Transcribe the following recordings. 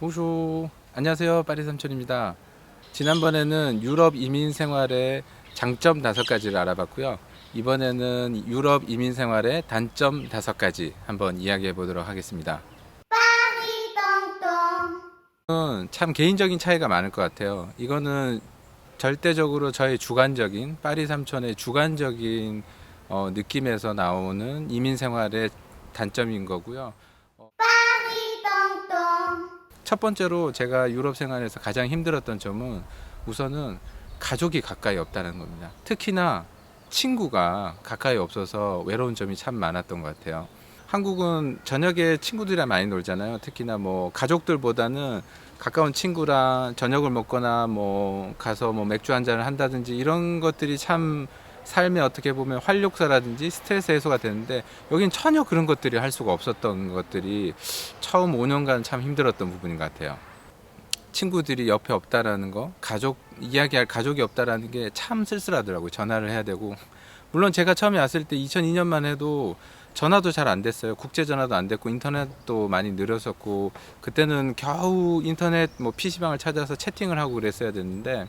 보쇼. 안녕하세요. 파리 삼촌입니다. 지난번에는 유럽 이민 생활의 장점 다섯 가지를 알아봤고요. 이번에는 유럽 이민 생활의 단점 다섯 가지 한번 이야기해 보도록 하겠습니다. 이건 참 개인적인 차이가 많을 것 같아요. 이거는 절대적으로 저의 주관적인 파리 삼촌의 주관적인 어, 느낌에서 나오는 이민 생활의 단점인 거고요 첫 번째로 제가 유럽 생활에서 가장 힘들었던 점은 우선은 가족이 가까이 없다는 겁니다. 특히나 친구가 가까이 없어서 외로운 점이 참 많았던 것 같아요. 한국은 저녁에 친구들이랑 많이 놀잖아요. 특히나 뭐 가족들보다는 가까운 친구랑 저녁을 먹거나 뭐 가서 뭐 맥주 한 잔을 한다든지 이런 것들이 참 삶에 어떻게 보면 활력소라든지 스트레스 해소가 되는데 여긴 전혀 그런 것들이 할 수가 없었던 것들이 처음 5년간 참 힘들었던 부분인 것 같아요. 친구들이 옆에 없다라는 거, 가족 이야기할 가족이 없다라는 게 참 쓸쓸하더라고요. 전화를 해야 되고 물론 제가 처음에 왔을 때 2002년만 해도 전화도 잘 안 됐어요. 국제 전화도 안 됐고 인터넷도 많이 느렸었고 그때는 겨우 인터넷 뭐 PC방을 찾아서 채팅을 하고 그랬어야 됐는데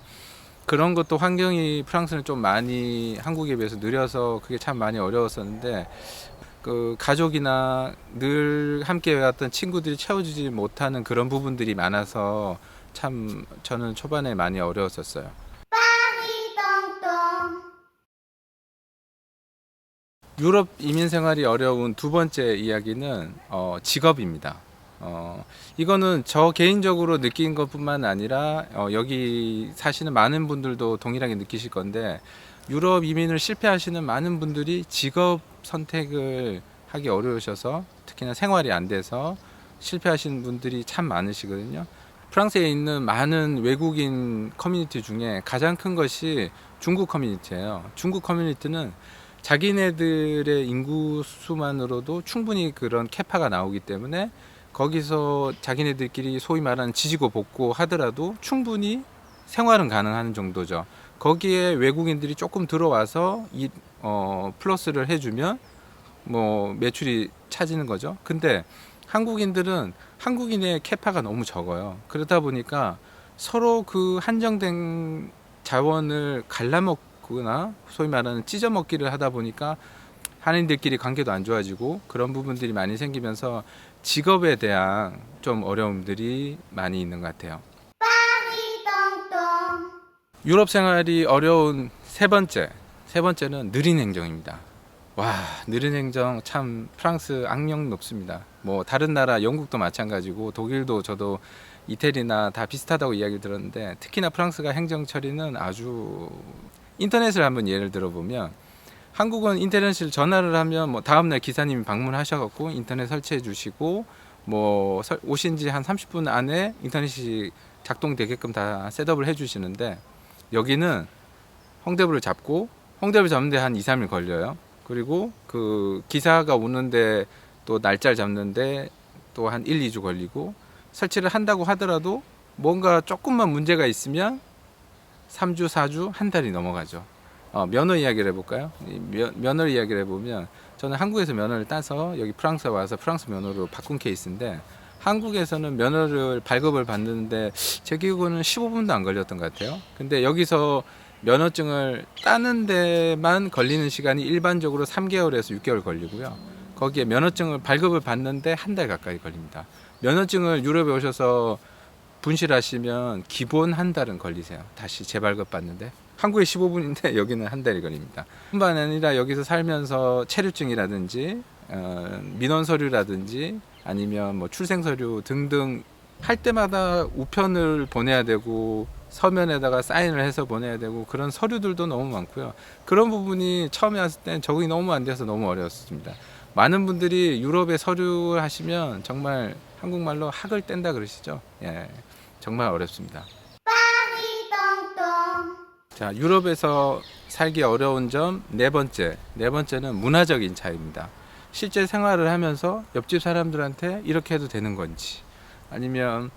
그런 것도 환경이 프랑스는 좀 많이 한국에 비해서 느려서 그게 참 많이 어려웠었는데 그 가족이나 늘 함께 왔던 친구들이 채워주지 못하는 그런 부분들이 많아서 참 저는 초반에 많이 어려웠었어요. 유럽 이민 생활이 어려운 두 번째 이야기는 어, 직업입니다. 어, 이거는 저 개인적으로 느낀 것뿐만 아니라 어, 여기 사시는 많은 분들도 동일하게 느끼실 건데 유럽 이민을 실패하시는 많은 분들이 직업 선택을 하기 어려우셔서 특히나 생활이 안 돼서 실패하시는 분들이 참 많으시거든요. 프랑스에 있는 많은 외국인 커뮤니티 중에 가장 큰 것이 중국 커뮤니티예요. 중국 커뮤니티는 자기네들의 인구 수만으로도 충분히 그런 캐파가 나오기 때문에 거기서 자기네들끼리 소위 말하는 지지고 볶고 하더라도 충분히 생활은 가능한 정도죠. 거기에 외국인들이 조금 들어와서 이 어, 플러스를 해주면 뭐 매출이 차지는 거죠. 근데 한국인들은 한국인의 캐파가 너무 적어요. 그러다 보니까 서로 그 한정된 자원을 갈라먹거나 소위 말하는 찢어먹기를 하다 보니까 한인들끼리 관계도 안 좋아지고 그런 부분들이 많이 생기면서 직업에 대한 좀 어려움들이 많이 있는 것 같아요. 유럽 생활이 어려운 세 번째, 세 번째는 느린 행정입니다. 와, 느린 행정 참 프랑스 악명 높습니다. 뭐 다른 나라 영국도 마찬가지고 독일도 저도 이태리나 다 비슷하다고 이야기를 들었는데 특히나 프랑스가 행정 처리는 아주 인터넷을 한번 예를 들어 보면 한국은 인터넷을 전화를 하면 뭐 다음날 기사님이 방문하셔갖고 인터넷 설치해 주시고 뭐 설- 오신 지 한 30분 안에 인터넷이 작동되게끔 다 셋업을 해 주시는데 여기는 홍대부를 잡고 홍대부를 잡는데 한 2, 3일 걸려요. 그리고 그 기사가 오는데 또 날짜를 잡는데 또 한 1, 2주 걸리고 설치를 한다고 하더라도 뭔가 조금만 문제가 있으면 3주, 4주, 한 달이 넘어가죠. 어, 면허 이야기를 해볼까요? 이 면, 면허 이야기를 해보면 저는 한국에서 면허를 따서 여기 프랑스에 와서 프랑스 면허로 바꾼 케이스인데 한국에서는 면허를 발급을 받는데 제 기억으로는 15분도 안 걸렸던 것 같아요. 근데 여기서 면허증을 따는 데만 걸리는 시간이 일반적으로 3개월에서 6개월 걸리고요. 거기에 면허증을 발급을 받는데 한 달 가까이 걸립니다. 면허증을 유럽에 오셔서 분실하시면 기본 한 달은 걸리세요. 다시 재발급 받는데 한국에 15분인데 여기는 한 달이 걸립니다. 뿐만 아니라 여기서 살면서 체류증이라든지 어, 민원 서류라든지 아니면 뭐 출생 서류 등등 할 때마다 우편을 보내야 되고 서면에다가 사인을 해서 보내야 되고 그런 서류들도 너무 많고요. 그런 부분이 처음에 왔을 땐 적응이 너무 안 돼서 너무 어려웠습니다. 많은 분들이 유럽에 서류 하시면 정말 한국말로 학을 뗀다 그러시죠. 예, 정말 어렵습니다. 자, 유럽에서 살기 어려운 점 네 번째. 네 번째는 문화적인 차이입니다. 실제 생활을 하면서 옆집 사람들한테 이렇게 해도 되는 건지, 아니면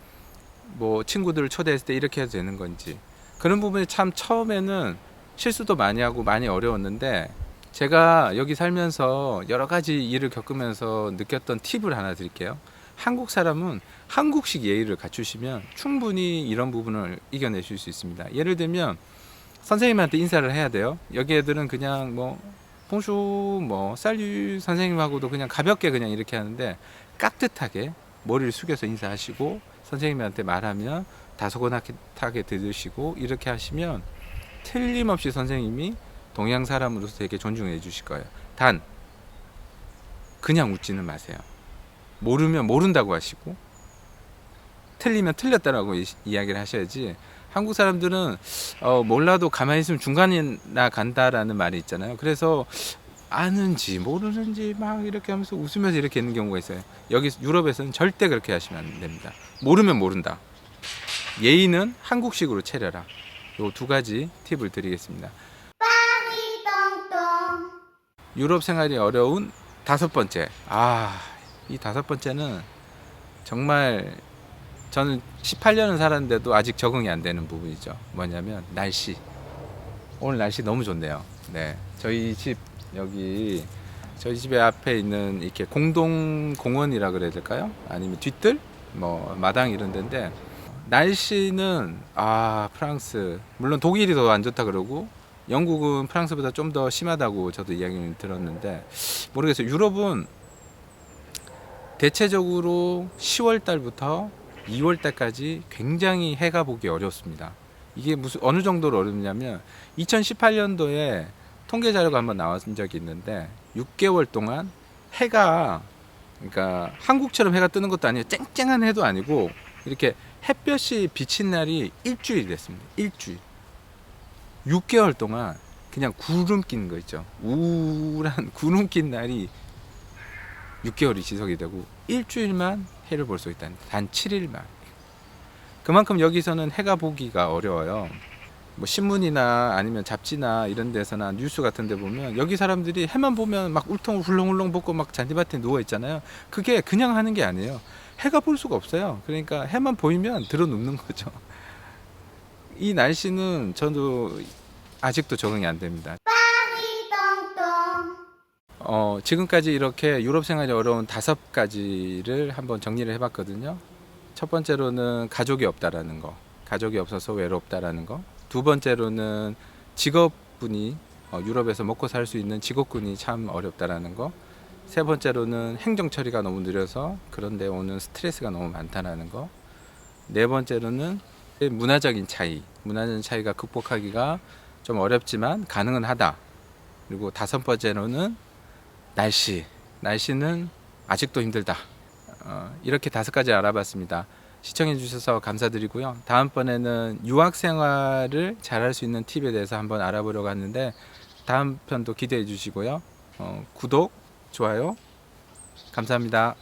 뭐 친구들을 초대했을 때 이렇게 해도 되는 건지, 그런 부분이 참 처음에는 실수도 많이 하고 많이 어려웠는데, 제가 여기 살면서 여러 가지 일을 겪으면서 느꼈던 팁을 하나 드릴게요. 한국 사람은 한국식 예의를 갖추시면 충분히 이런 부분을 이겨내실 수 있습니다. 예를 들면 선생님한테 인사를 해야 돼요. 여기 애들은 그냥 뭐 봉슈 뭐 쌀유 선생님하고도 그냥 가볍게 그냥 이렇게 하는데 깍듯하게 머리를 숙여서 인사하시고 선생님한테 말하면 다소곳하게 들으시고 이렇게 하시면 틀림없이 선생님이 동양 사람으로서 되게 존중해 주실 거예요. 단 그냥 웃지는 마세요. 모르면 모른다고 하시고 틀리면 틀렸다라고 이- 이야기를 하셔야지. 한국 사람들은 어, 몰라도 가만히 있으면 중간이나 간다라는 말이 있잖아요. 그래서 아는지 모르는지 막 이렇게 하면서 웃으면서 이렇게 있는 경우가 있어요. 여기 유럽에서는 절대 그렇게 하시면 안 됩니다. 모르면 모른다. 예의는 한국식으로 차려라. 요 두 가지 팁을 드리겠습니다. 유럽 생활이 어려운 다섯 번째. 아, 이 다섯 번째는 정말 저는 18년을 살았는데도 아직 적응이 안 되는 부분이죠. 뭐냐면 날씨. 오늘 날씨 너무 좋네요. 네. 저희 집 여기 저희 집에 앞에 있는 이렇게 공동 공원이라 그래야 될까요? 아니면 뒤뜰 뭐 마당 이런 데인데 날씨는 아 프랑스 물론 독일이 더 안 좋다 그러고 영국은 프랑스보다 좀 더 심하다고 저도 이야기를 들었는데 모르겠어요. 유럽은 대체적으로 10월 달부터 2월 달까지 굉장히 해가 보기 어렵습니다. 이게 무슨 어느 정도로 어렵냐면 2018년도에 통계 자료가 한번 나왔은 적이 있는데 6개월 동안 해가 그러니까 한국처럼 해가 뜨는 것도 아니고 쨍쨍한 해도 아니고 이렇게 햇볕이 비친 날이 일주일이 됐습니다. 일주일. 6개월 동안 그냥 구름 낀 거 있죠. 우울한 구름 낀 날이 6개월이 지속이 되고 일주일만 해를 볼 수 있다는 단 7일만. 그만큼 여기서는 해가 보기가 어려워요. 뭐 신문이나 아니면 잡지나 이런 데서나 뉴스 같은 데 보면 여기 사람들이 해만 보면 막 울통 훌렁훌렁 벗고 막 잔디밭에 누워 있잖아요. 그게 그냥 하는 게 아니에요. 해가 볼 수가 없어요. 그러니까 해만 보이면 들어 눕는 거죠. 이 날씨는 저도 아직도 적응이 안 됩니다. 어, 지금까지 이렇게 유럽 생활이 어려운 다섯 가지를 한번 정리를 해봤거든요. 첫 번째로는 가족이 없다라는 거, 가족이 없어서 외롭다라는 거. 두 번째로는 직업군이 어, 유럽에서 먹고 살 수 있는 직업군이 참 어렵다라는 거. 세 번째로는 행정 처리가 너무 느려서 그런데 오는 스트레스가 너무 많다라는 거. 네 번째로는 문화적인 차이, 문화적인 차이가 극복하기가 좀 어렵지만 가능은 하다. 그리고 다섯 번째로는 날씨. 날씨는 아직도 힘들다. 어, 이렇게 다섯 가지 알아봤습니다. 시청해 주셔서 감사드리고요. 다음번에는 유학 생활을 잘할 수 있는 팁에 대해서 한번 알아보려고 하는데 다음 편도 기대해 주시고요. 어, 구독, 좋아요. 감사합니다.